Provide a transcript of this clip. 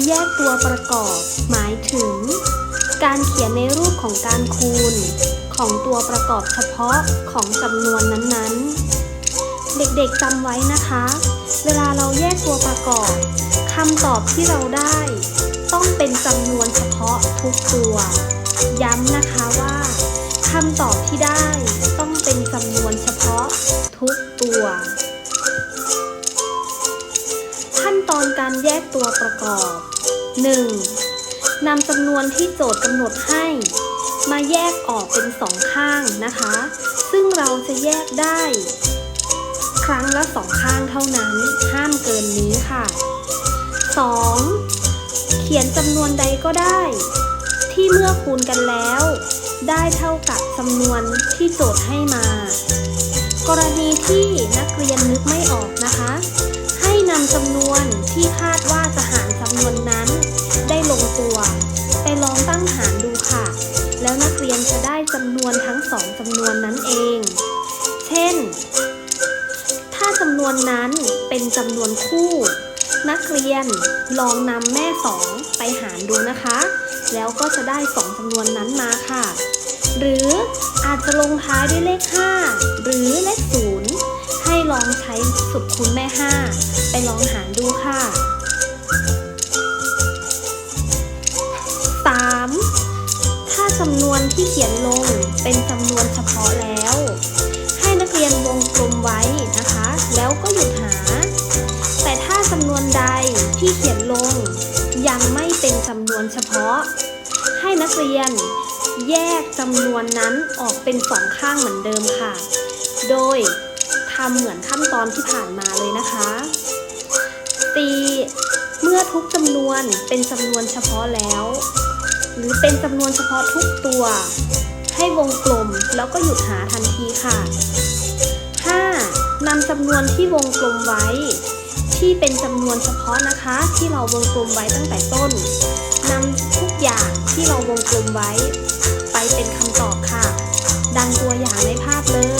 การแยกตัวประกอบ หมายถึง การเขียนในรูปของการคูณ ของตัวประกอบเฉพาะของจำนวนนั้นๆ เด็กๆจำไว้นะคะ เวลาเราแยกตัวประกอบคำตอบที่เราได้ ต้องเป็นจำนวนเฉพาะทุกตัว ย้ำนะคะว่าคำตอบที่ได้ต้องเป็นจำนวนเฉพาะทุกตัว แยกตัวประกอบ 1. นำจำนวนที่โจทย์กำหนดให้ มาแยกออกเป็นสองข้างนะคะ ซึ่งเราจะแยกได้ ครั้งละสองข้างเท่านั้น ห้ามเกินนี้ค่ะ 2. เขียนจำนวนใดก็ได้ ที่เมื่อคูณกันแล้ว ได้เท่ากับจำนวนที่โจทย์ให้มา กรณีที่นักเรียนนึกไม่ออกนะคะ นำจำนวนที่คาดว่าจะหารจำนวนนั้น ได้ลงตัว ไปลองตั้งหารดูค่ะ แล้วนักเรียนจะได้จำนวนทั้งสองจำนวนนั้นเอง เช่น ถ้าจำนวนนั้นเป็นจำนวนคู่ นักเรียนลองนำแม่สองไปหารดูนะคะ แล้วก็จะได้สองจำนวนนั้นมาค่ะ หรืออาจจะลงท้ายด้วยเลข 5 หรือเลข0 องใช้สุดคูณแม่5ไปลองหารดูค่ะ 3. ถ้าจำนวนที่เขียนลงเป็นจำนวนเฉพาะแล้ว ให้นักเรียนวงกลมไว้นะคะ แล้วก็หยุดหา แต่ถ้าจำนวนใดที่เขียนลง ยังไม่เป็นจำนวนเฉพาะ ให้นักเรียนแยกจำนวนนั้นออกเป็นสองข้างเหมือนเดิมค่ะ โดยำเหมือนขั้นตอนที่ผ่านมาเลยนะคะ ตีเมื่อทุกจำนวนเป็นจำนวนเฉพาะแล้ว หรือเป็นจำนวนเฉพาะทุกตัว ให้วงกลมแล้วก็หยุดหาทันทีค่ะ 5. นำจำนวนที่วงกลมไว้ ที่เป็นจำนวนเฉพาะนะคะ ที่เราวงกลมไว้ตั้งแต่ต้นนำทุกอย่างที่เราวงกลมไว้ ไปเป็นคำตอบค่ะ ดังตัวอย่างในภาพเลย